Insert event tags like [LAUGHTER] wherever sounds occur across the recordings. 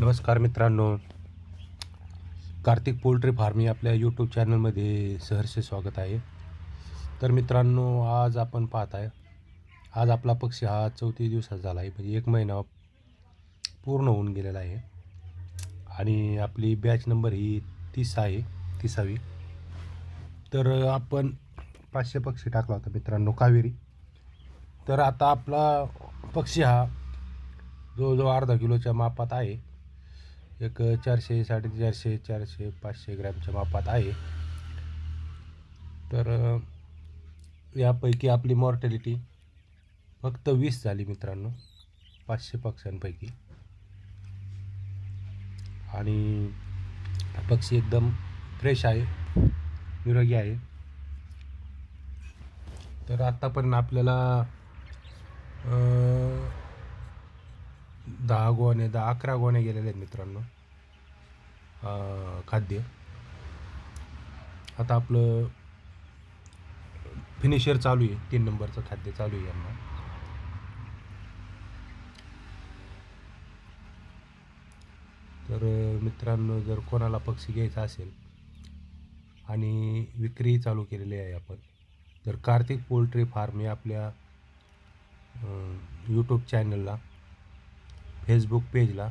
नमस्कार मित्रांनो. Kartik poultry form या आपल्या यूट्यूब चॅनलमध्ये सहर्ष स्वागत आहे. तर मित्रांनो आज आपण पाहत आहे आज आपला पक्षी हा चौतीस दिवसात झाला आहे. म्हणजे एक महिना पूर्ण होऊन गेलेला आहे. आणि आपली बॅच नंबर ही तीस आहे तिसावी. तर आपण पाचशे पक्षी टाकला होता मित्रांनो कावेरी. तर आता आपला पक्षी हा जवळजवळ अर्धा किलोच्या मापात आहे. एक चारशे साडेचारशे चारशे पाचशे ग्रॅमच्या मापात आहे. तर यापैकी आपली मॉर्टॅलिटी फक्त वीस झाली मित्रांनो पाचशे पक्ष्यांपैकी. आणि पक्षी एकदम फ्रेश आहे निरोगी आहे. तर आत्तापर्यंत आपल्याला दहा गोणे दहा अकरा गोणे गेलेले आहेत मित्रांनो. खाद्य. आता आपलं फिनिशर चालू आहे. तीन नंबरचं खाद्य चालू आहे यांना. तर मित्रांनो जर कोणाला पक्षी घ्यायचा असेल आणि विक्री चालू केलेली आहे आपण तर कार्तिक पोल्ट्री फार्म या आपल्या यूट्यूब चॅनलला फेसबुक पेजला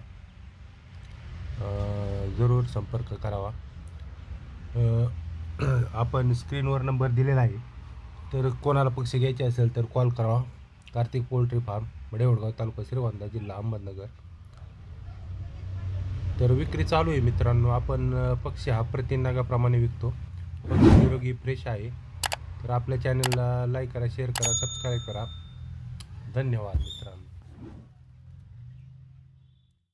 जरूर संपर्क करावा. [CLEARS THROAT] आपण स्क्रीनवर नंबर दिलेला आहे. तर कोणाला पक्षी घ्यायचे असेल तर कॉल करावा. कार्तिक पोल्ट्री फार्म बडेवडगाव तालुका श्रीवंदा जिल्हा अहमदनगर. तर विक्री चालू आहे मित्रांनो. आपण पक्षी हा प्रतिनागाप्रमाणे विकतो. पक्षी निरोगी फ्रेश आहे. तर आपल्या चॅनलला लाईक करा शेअर करा सबस्क्राईब करा. धन्यवाद मित्रांनो.